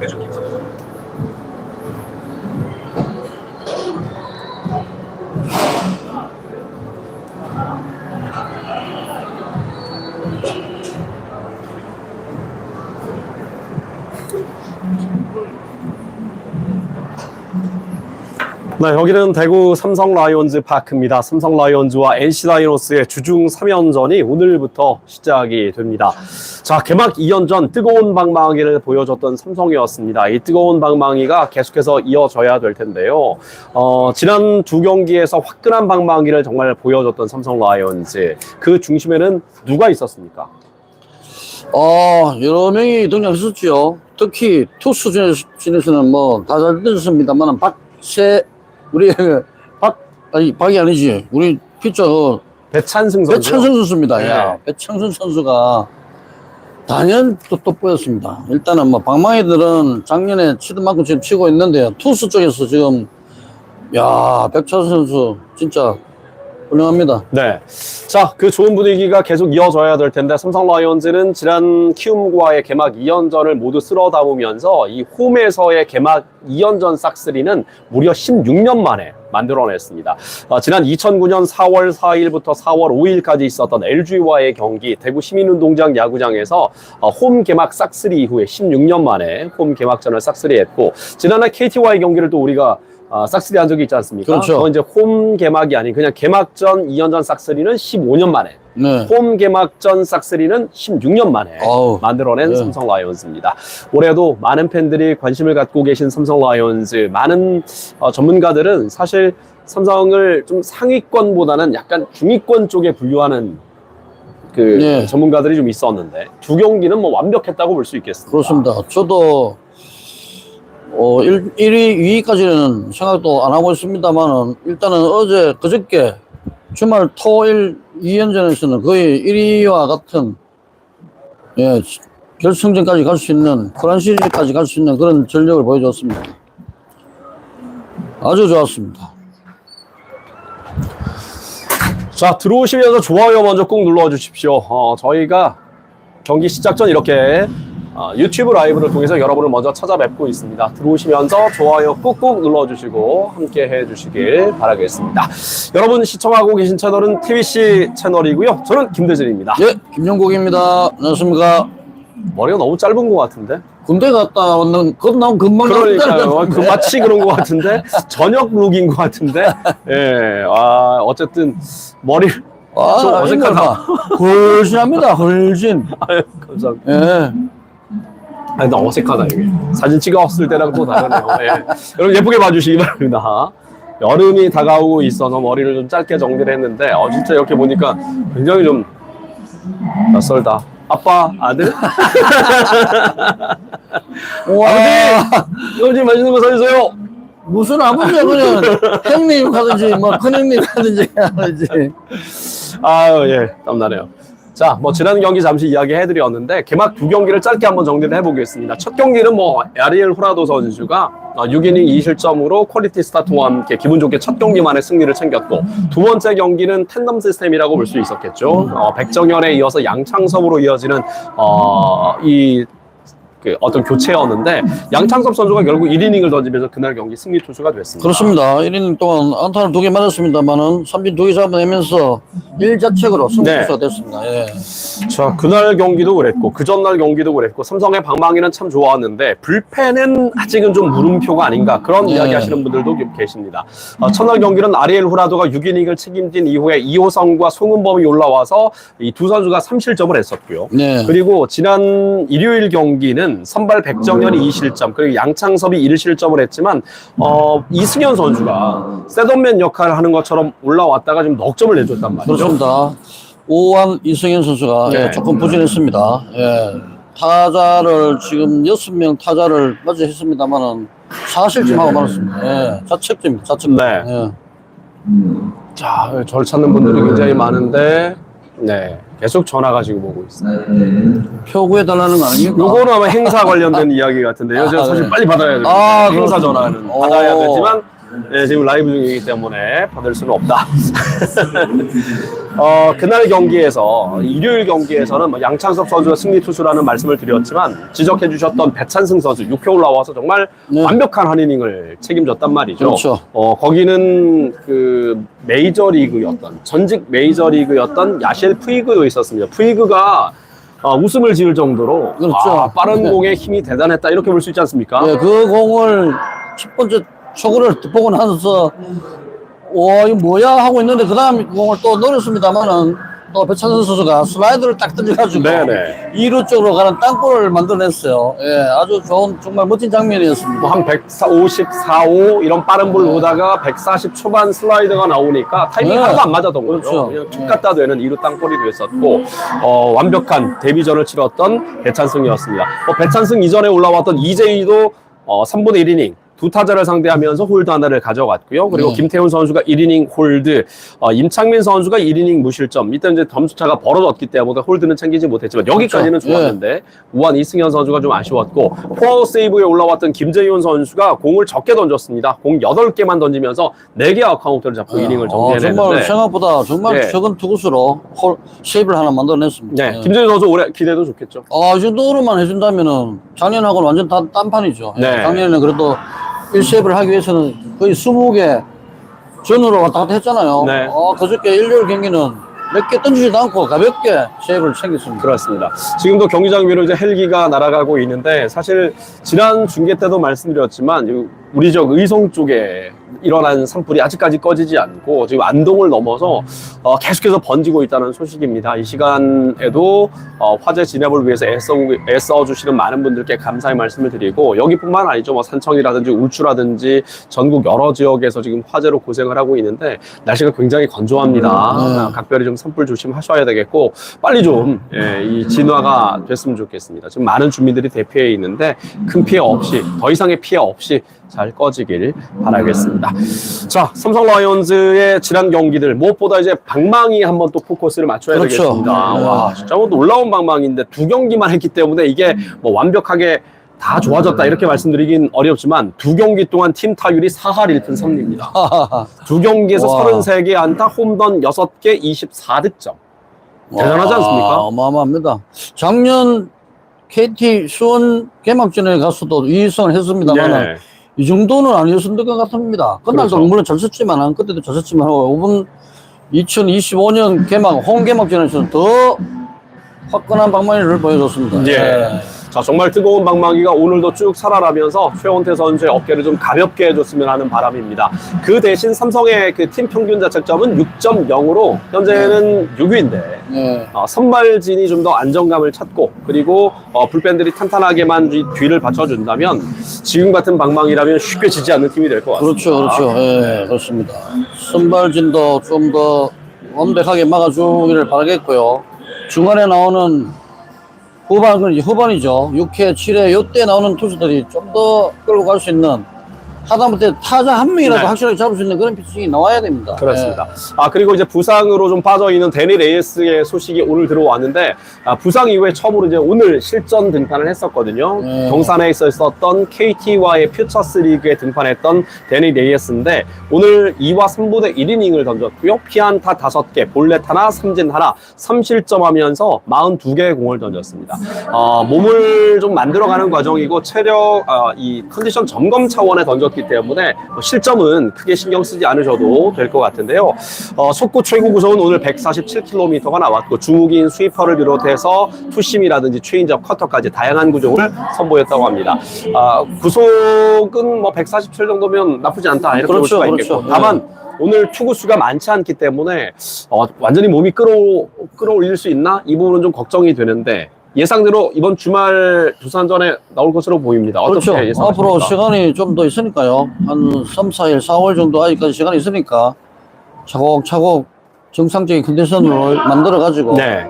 没什么影响 네, 여기는 대구 삼성 라이온즈 파크입니다. 삼성 라이온즈와 NC 다이노스의 주중 3연전이 오늘부터 시작이 됩니다. 자, 개막 2연전 뜨거운 방망이를 보여줬던 삼성이었습니다. 이 뜨거운 방망이가 계속해서 이어져야 될 텐데요. 어, 지난 두 경기에서 화끈한 방망이를 정말 보여줬던 삼성 라이온즈. 그 중심에는 누가 있었습니까? 어, 여러 명이 등장했었죠. 특히 투수 진에서는 뭐 다잘 됐습니다만 박세 우리 박 아니 박이 아니지 우리 피처 배찬승 선수. 배창선 선수입니다. 네. 야, 배창선 선수가 단연 또 돋보였습니다. 일단은 뭐 방망이들은 작년에 치던 만큼 지금 치고 있는데요. 투수 쪽에서 지금 야 백찬선 선수 진짜 훌륭합니다. 네. 자, 그 좋은 분위기가 계속 이어져야 될 텐데, 삼성 라이온즈는 지난 키움과의 개막 2연전을 모두 쓸어 담으면서 이 홈에서의 개막 2연전 싹쓸이는 무려 16년 만에 만들어냈습니다. 어, 지난 2009년 4월 4일부터 4월 5일까지 있었던 LG와의 경기, 대구 시민운동장 야구장에서 어, 홈 개막 싹쓸이 이후에 16년 만에 홈 개막전을 싹쓸이했고, 지난해 KT와의 경기를 또 우리가 아, 싹쓸이 한 적이 있지 않습니까? 그렇죠. 그건 이제 홈 개막이 아닌 그냥 개막 전 2연전 싹쓸이는 15년 만에 네. 홈 개막 전 싹쓸이는 16년 만에 어우. 만들어낸 네. 삼성 라이온즈입니다. 올해도 많은 팬들이 관심을 갖고 계신 삼성 라이온즈 많은 어, 전문가들은 사실 삼성을 좀 상위권보다는 약간 중위권 쪽에 분류하는 그 네. 전문가들이 좀 있었는데 두 경기는 뭐 완벽했다고 볼 수 있겠습니다. 그렇습니다. 저도 어, 1, 1위, 2위까지는 생각도 안 하고 있습니다만은 일단은 어제 그저께 주말 토일 2연전에서는 거의 1위와 같은 예, 결승전까지 갈 수 있는 그런 시리즈까지 갈 수 있는 그런 전력을 보여줬습니다. 아주 좋았습니다. 자 들어오시면서 좋아요 먼저 꼭 눌러 주십시오. 어, 저희가 경기 시작 전 이렇게 어, 유튜브 라이브를 통해서 여러분을 먼저 찾아뵙고 있습니다. 들어오시면서 좋아요 꾹꾹 눌러주시고 함께 해주시길 바라겠습니다. 여러분 시청하고 계신 채널은 TBC 채널이고요. 저는 김대진입니다. 예, 김영국입니다. 안녕하십니까. 머리가 너무 짧은 것 같은데? 군대 갔다 왔는, 그 나온 금방 그러니까요. 그 마치 그런 것 같은데 저녁 룩인 것 같은데. 예. 아 어쨌든 머리. 아, 좀 어색하다. 홀신합니다, 홀신. 아유, 감사합니다. 예. 아니, 나 어색하다, 이게. 사진 찍었을 때랑 또 다르네요. 예. 여러분, 예쁘게 봐주시기 바랍니다. 여름이 다가오고 있어서 머리를 좀 짧게 정리를 했는데, 어, 진짜 이렇게 보니까 굉장히 좀 낯설다. 아빠, 아들? 와, 이거 좀 맛있는 거 사주세요! 무슨 아버지야, 그냥 형님 하든지, 뭐, 큰형님 하든지, 하든지. 아유, 예, 땀나네요. 자, 뭐, 지난 경기 잠시 이야기 해드렸는데, 개막 두 경기를 짧게 한번 정리를 해보겠습니다. 첫 경기는 뭐, 아리엘 후라도 선수가 6이닝 2실점으로 퀄리티 스타트와 함께 기분 좋게 첫 경기만에 승리를 챙겼고, 두 번째 경기는 텐덤 시스템이라고 볼 수 있었겠죠. 어, 백정현에 이어서 양창섭으로 이어지는, 어, 이, 그 어떤 교체였는데, 양창섭 선수가 결국 1이닝을 던지면서 그날 경기 승리 투수가 됐습니다. 그렇습니다. 1이닝 동안 안타를 두 개 맞았습니다만은, 삼진 두 개 잡아내면서 일자책으로 승부수가 됐습니다. 예. 자, 그날 경기도 그랬고, 그 전날 경기도 그랬고, 삼성의 방망이는 참 좋았는데, 불펜은 아직은 좀 물음표가 아닌가, 그런 네. 이야기 하시는 분들도 계십니다. 어, 첫날 경기는 아리엘 후라도가 6이닝을 책임진 이후에 이호성과 송은범이 올라와서 이 두 선수가 3실점을 했었고요. 네. 그리고 지난 일요일 경기는 선발 백정현이 2실점, 그리고 양창섭이 1실점을 했지만, 어, 이승현 선수가 세던맨 역할을 하는 것처럼 올라왔다가 좀넉 점을 내줬단 말이죠. 그렇습니다. 오한 이승현 선수가 네. 예, 조금 부진했습니다. 예. 타자를 지금 여섯 명 타자를 맞이했습니다만은 사실점하고 말았습니다. 예. 자책점입니다. 자책점. 네. 예. 자, 절 찾는 분들이 굉장히 많은데, 네, 계속 전화 가 지금 오고 있어요. 표구해 달라는 거 아닙니까? 요거는 아마 행사 관련된 이야기 같은데요. 제가 아, 사실 네. 빨리 받아야 돼요. 아, 행사. 전화는 오. 받아야 되지만, 네, 지금 라이브 중이기 때문에 받을 수는 없다. 어, 그날 경기에서 일요일 경기에서는 뭐 양찬섭 선수가 승리 투수라는 말씀을 드렸지만 지적해 주셨던 배찬승 선수 6회 올라와서 정말 네. 완벽한 한 이닝을 책임졌단 말이죠. 그렇죠. 어, 거기는 그 메이저리그였던 전직 메이저리그였던 야실 푸이그도 있었습니다. 푸이그가 어, 웃음을 지을 정도로 그렇죠. 아, 빠른 네. 공에 힘이 대단했다 이렇게 볼 수 있지 않습니까? 예, 그 공을 첫 번째 초구를 보고 나서 와 이거 뭐야 하고 있는데 그 다음 공을 또 노렸습니다만은 또 배찬선 선수가 슬라이드를 딱 던져가지고 네네. 2루 쪽으로 가는 땅볼을 만들어냈어요. 예, 아주 좋은 정말 멋진 장면이었습니다. 뭐한 154, 5 이런 빠른 볼 보다가 140 초반 슬라이드가 나오니까 타이밍 네. 하나도 안 맞았던 거죠. 그렇죠. 그냥 툭 갖다 대는 2루 땅볼이 됐었고 어, 완벽한 데뷔전을 치렀던 배찬승이었습니다. 뭐 배찬승 이전에 올라왔던 이재희도 어, 3분의 1이닝 두 타자를 상대하면서 홀드 하나를 가져갔고요. 그리고 네. 김태훈 선수가 1이닝 홀드, 어, 임창민 선수가 1이닝 무실점. 이때 이제 점수차가 벌어졌기 때문에 홀드는 챙기지 못했지만 여기까지는 그렇죠. 좋았는데 우한 이승현 선수가 좀 아쉬웠고 포아웃 세이브에 올라왔던 김재윤 선수가 공을 적게 던졌습니다. 공 8개만 던지면서 4개 아웃 카운트를 잡고 이닝을 어, 정말 정리해냈는데 생각보다 정말 네. 적은 투구수로 홀 쉐입을 하나 만들어냈습니다. 네, 김재윤 선수 올해 기대도 좋겠죠. 아, 이 정도로만 해준다면은 작년하고는 완전 단, 딴판이죠. 예, 네. 작년에는 그래도 1쉐입을 하기 위해서는 거의 20개 전으로 왔다 갔다 했잖아요. 네. 어, 그저께 일요일 경기는 몇 개 던지지도 않고 가볍게 쉐입을 챙겼습니다. 그렇습니다. 지금도 경기장 위로 이제 헬기가 날아가고 있는데 사실 지난 중계 때도 말씀드렸지만 이 우리 저 의성 쪽에 일어난 산불이 아직까지 꺼지지 않고 지금 안동을 넘어서 어, 계속해서 번지고 있다는 소식입니다. 이 시간에도 어, 화재 진압을 위해서 애써, 애써주시는 많은 분들께 감사의 말씀을 드리고 여기뿐만 아니죠. 뭐 산청이라든지 울주라든지 전국 여러 지역에서 지금 화재로 고생을 하고 있는데 날씨가 굉장히 건조합니다. 음. 각별히 좀 산불 조심하셔야 되겠고 빨리 좀 예, 이 진화가 됐으면 좋겠습니다. 지금 많은 주민들이 대피해 있는데 큰 피해 없이 더 이상의 피해 없이 잘 꺼지길 바라겠습니다. 자, 삼성 라이온즈의 지난 경기들 무엇보다 이제 방망이 한번 또 포커스를 맞춰야 그렇죠. 되겠습니다. 네. 와, 진짜 뭐 놀라운 방망이인데 두 경기만 했기 때문에 이게 뭐 완벽하게 다 좋아졌다 이렇게 말씀드리긴 어렵지만 두 경기 동안 팀 타율이 4할 1푼 3리입니다. 두 경기에서 와. 33개 안타, 홈런 6개, 24득점. 대단하지 않습니까? 와, 어마어마합니다. 작년 KT 수원 개막전에 가서도 이승을 했습니다만 네. 이 정도는 아니었을 것 같습니다. 그날도 그렇죠. 물론 잘 쳤지만 그때도 잘 쳤지만 이번 2025년 개막 홈 개막 전에서는 더 화끈한 방망이를 보여줬습니다. 예. 예. 자, 정말 뜨거운 방망이가 오늘도 쭉 살아나면서 최원태 선수의 어깨를 좀 가볍게 해줬으면 하는 바람입니다. 그 대신 삼성의 그 팀 평균 자책점은 6.0으로 현재는 6위인데 예. 어, 선발진이 좀 더 안정감을 찾고 그리고 어, 불펜들이 탄탄하게만 뒤, 뒤를 받쳐준다면 지금 같은 방망이라면 쉽게 지지 않는 팀이 될 것 같습니다. 그렇죠, 그렇죠. 예, 그렇습니다. 선발진도 좀 더 완벽하게 막아주기를 바라겠고요. 중간에 나오는 후반, 그 후반이죠. 6회, 7회, 요때 나오는 투수들이 좀 더 끌고 갈 수 있는 하다못해 타자 한 명이라도 네. 확실하게 잡을 수 있는 그런 피칭이 나와야 됩니다. 그렇습니다. 아 그리고 이제 부상으로 좀 빠져 있는 데니 레이스의 소식이 오늘 들어왔는데 아, 부상 이후에 처음으로 이제 오늘 실전 등판을 했었거든요. 네. 경산에 있었던 KT와의 퓨처스 리그에 등판했던 데니 레이스인데 오늘 2와 3분의 1이닝을 던졌고요. 피안타 5개, 볼넷 하나, 삼진 하나, 3실점 하면서 42개의 공을 던졌습니다. 어, 몸을 좀 만들어가는 과정이고 체력, 아, 이 컨디션 점검 차원에 던졌 기 때문에 뭐 실점은 크게 신경 쓰지 않으셔도 될 것 같은데요. 어, 속구 최고 구속은 오늘 147km가 나왔고 중국인 스위퍼를 비롯해서 투심이라든지 체인지업 커터까지 다양한 구종을 선보였다고 합니다. 아, 구속은 뭐 147 정도면 나쁘지 않다 이렇게 볼 그렇죠, 수가 그렇죠. 있겠고 다만 오늘 투구 수가 많지 않기 때문에 어, 완전히 몸이 끌어 끌어올릴 수 있나 이 부분은 좀 걱정이 되는데 예상대로 이번 주말 두산전에 나올 것으로 보입니다. 어떻게 그렇죠. 예상하십니까? 앞으로 시간이 좀 더 있으니까요. 한 3, 4일, 4월 정도 아직까지 시간이 있으니까 차곡차곡 정상적인 컨디션을 만들어가지고 네.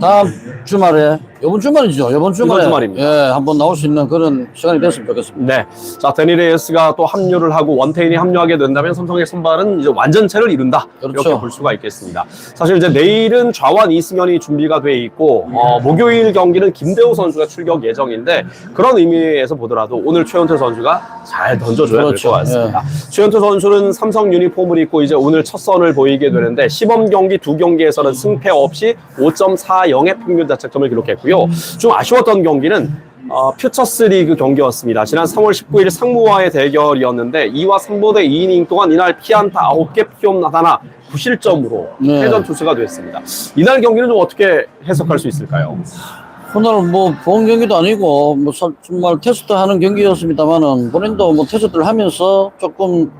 다음 주말에 이번 주말이죠. 이번 주말에 주말입니다. 예, 한번 나올 수 있는 그런 시간이 됐으면 좋겠습니다. 네. 자, 데니레이스가 또 합류를 하고 원태인이 합류하게 된다면 삼성의 선발은 이제 완전체를 이룬다. 그렇죠. 이렇게 볼 수가 있겠습니다. 사실 이제 내일은 좌완 이승현이 준비가 돼 있고, 어, 목요일 경기는 김대호 선수가 출격 예정인데, 그런 의미에서 보더라도 오늘 최원태 선수가 잘 던져줘야 될 그렇죠. 것 같습니다. 최원태 선수는 삼성 유니폼을 입고 이제 오늘 첫 선을 보이게 되는데, 시범 경기 두 경기에서는 승패 없이 5.40의 평균 자책점을 기록했고요. 좀 아쉬웠던 경기는 어, 퓨처스 리그 경기였습니다. 지난 3월 19일 상무와의 대결이었는데 2와 3분의 2이닝 동안 이날 피안타 9개 피홈 하나 9실점으로 네. 패전 투수가 됐습니다. 이날 경기는 좀 어떻게 해석할 수 있을까요? 오늘 뭐본 경기도 아니고 뭐 사- 정말 테스트 하는 경기였습니다만은 본인도 뭐 테스트를 하면서 조금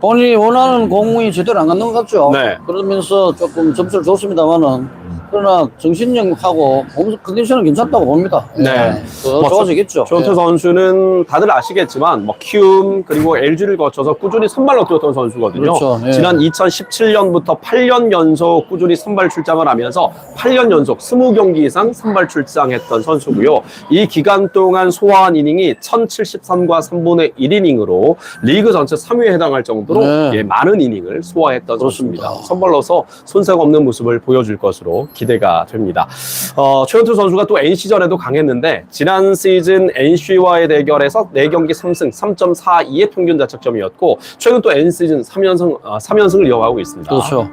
본인이 원하는 공이 제대로 안 갔는 것 같죠. 네. 그러면서 조금 점수를 줬습니다만은 그러나 정신력하고 몸 컨디션은 괜찮다고 봅니다. 예. 네. 더 뭐, 좋아지겠죠. 조현태 예. 선수는 다들 아시겠지만 뭐 키움 그리고 LG를 거쳐서 꾸준히 선발로 뛰었던 선수거든요. 그렇죠. 예. 지난 2017년부터 8년 연속 꾸준히 선발 출장을 하면서 8년 연속 20경기 이상 선발 출장했던 선수고요. 이 기간 동안 소화한 이닝이 1073과 3분의 1이닝으로 리그 전체 3위에 해당할 정도로 네. 예, 많은 이닝을 소화했던 그렇습니다. 선수입니다. 선발로서 손색 없는 모습을 보여줄 것으로 기대가 됩니다. 어, 최현투 선수가 또 NC전에도 강했는데 지난 시즌 NC와의 대결에서 4경기 3승 3.42의 평균 자책점이었고 최근 또 N시즌 3연승, 어, 3연승을 이어가고 있습니다. 그렇죠.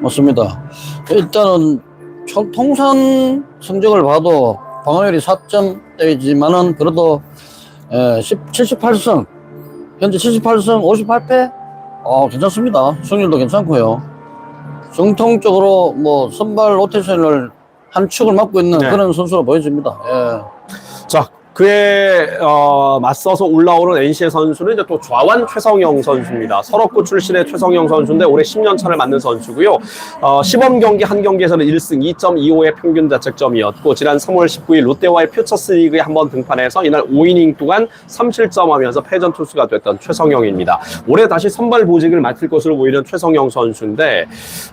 맞습니다. 일단은 총- 통산 성적을 봐도 방어율이 4점대이지만은 그래도 에, 10, 78승 현재 78승 58패 어, 괜찮습니다. 승률도 괜찮고요. 정통적으로 뭐 선발 로테이션을 한 축을 맡고 있는 네. 그런 선수로 보여집니다. 예. 자, 그에 어, 맞서서 올라오는 NC의 선수는 이제 또 좌완 최성영 선수입니다. 설업구 출신의 최성영 선수인데 올해 10년 차를 맞는 선수고요. 어, 시범 경기 한 경기에서는 1승 2.25의 평균 자책점이었고 지난 3월 19일 롯데와의 퓨처스 리그에 한 번 등판해서 이날 5이닝 동안 3실점하면서 패전 투수가 됐던 최성영입니다. 올해 다시 선발 보직을 맡을 것으로 보이는 최성영 선수인데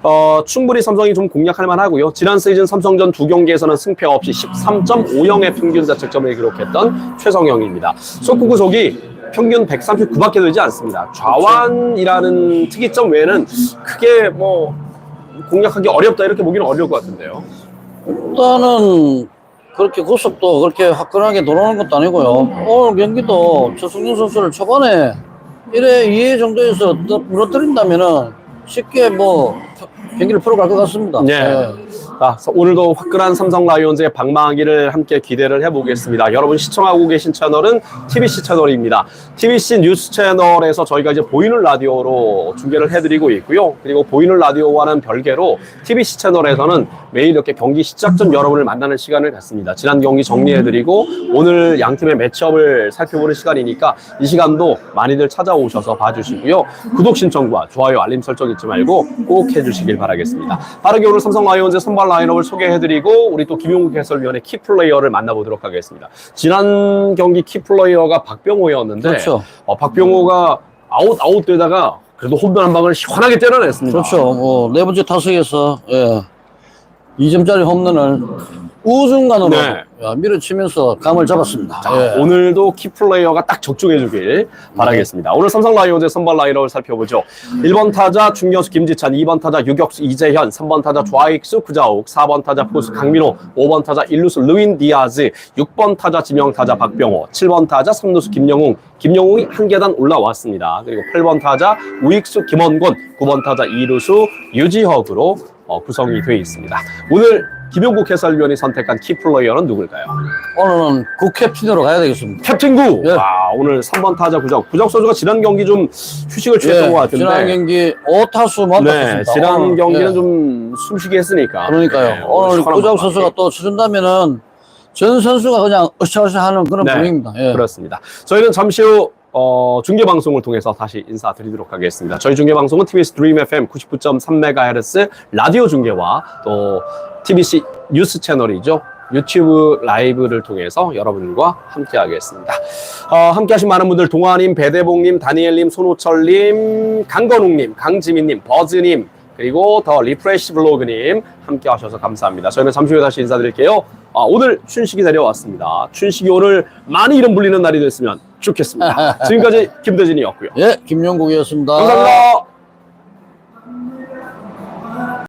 어, 충분히 삼성이 좀 공략할 만하고요. 지난 시즌 삼성전 두 경기에서는 승패 없이 13.50의 평균 자책점을 기록했 던 최성영입니다. 속구 구속이 평균 139밖에 되지 않습니다. 좌완이라는 특이점 외에는 크게 뭐 공략하기 어렵다 이렇게 보기는 어려울 것 같은데요. 일단은 그렇게 구속도 그렇게 화끈하게 돌아오는 것도 아니고요. 오늘 경기도 최승준 선수를 초반에 1회 2회 정도에서 또 무너뜨린다면은 쉽게 뭐 경기를 풀어갈 것 같습니다. 네. 예. 자, 오늘도 화끈한 삼성 라이온즈의 방망이를 함께 기대를 해보겠습니다. 여러분 시청하고 계신 채널은 TBC 채널입니다. TBC 뉴스 채널에서 저희가 이제 보이는 라디오로 중계를 해드리고 있고요. 그리고 보이는 라디오와는 별개로 TBC 채널에서는 매일 이렇게 경기 시작 전 여러분을 만나는 시간을 갖습니다. 지난 경기 정리해드리고 오늘 양 팀의 매치업을 살펴보는 시간이니까 이 시간도 많이들 찾아오셔서 봐주시고요. 구독 신청과 좋아요, 알림 설정 잊지 말고 꼭 해주시길 바 라겠습니다. 빠르게 오늘 삼성 라이온즈 선발 라인업을 소개해드리고 우리 또 김용국 해설위원의 키플레이어를 만나보도록 하겠습니다. 지난 경기 키플레이어가 박병호였는데 그렇죠. 어, 박병호가 아웃 아웃 되다가 그래도 홈런 한 방을 시원하게 때려냈습니다. 그렇죠. 뭐 네 번째 타석에서 예. 2점짜리 홈런을 우중간으로 네. 야, 밀어치면서 감을 잡았습니다. 자, 예. 오늘도 키플레이어가 딱 적중해주길 바라겠습니다. 오늘 삼성 라이온즈 선발 라인업을 살펴보죠. 1번 타자 중견수 김지찬, 2번 타자 유격수 이재현, 3번 타자 좌익수 구자욱, 4번 타자 포수 강민호, 5번 타자 일루수 르윈 디아즈, 6번 타자 지명 타자 박병호, 7번 타자 3루수 김영웅, 김영웅이 한 계단 올라왔습니다. 그리고 8번 타자 우익수 김원권, 9번 타자 이루수 유지혁으로 어, 구성이 되어 있습니다. 오늘 김용국 해설위원이 선택한 키플레이어는 누굴까요? 오늘은 국캡틴으로 가야 되겠습니다. 캡틴 구! 예. 아, 오늘 3번 타자 구적. 구적 선수가 지난 경기 좀 휴식을 취했던 것 같은데. 예, 지난 경기 5타수 못 네, 탔습니다. 지난 경기는 예. 좀 숨쉬게 했으니까. 그러니까요. 네, 오늘 시원한 방망이. 선수가 또 쳐준다면은 전 선수가 그냥 으쌰으쌰 하는 그런 네, 분위기입니다. 예. 그렇습니다. 저희는 잠시 후 어, 중계 방송을 통해서 다시 인사드리도록 하겠습니다. 저희 중계 방송은 TBS 드림 FM 99.3MHz 라디오 중계와 또 TBC 뉴스 채널이죠. 유튜브 라이브를 통해서 여러분과 함께 하겠습니다. 어, 함께 하신 많은 분들, 동아님, 배대봉님, 다니엘님, 손호철님, 강건웅님, 강지민님, 버즈님, 그리고 더 리프레시 블로그님 함께 하셔서 감사합니다. 저희는 잠시 후에 다시 인사드릴게요. 어, 아, 오늘 춘식이 내려왔습니다. 춘식이 오늘 많이 이름 불리는 날이 됐으면 좋겠습니다. 지금까지 김대진이었고요. 예, 김영국이었습니다. 감사합니다.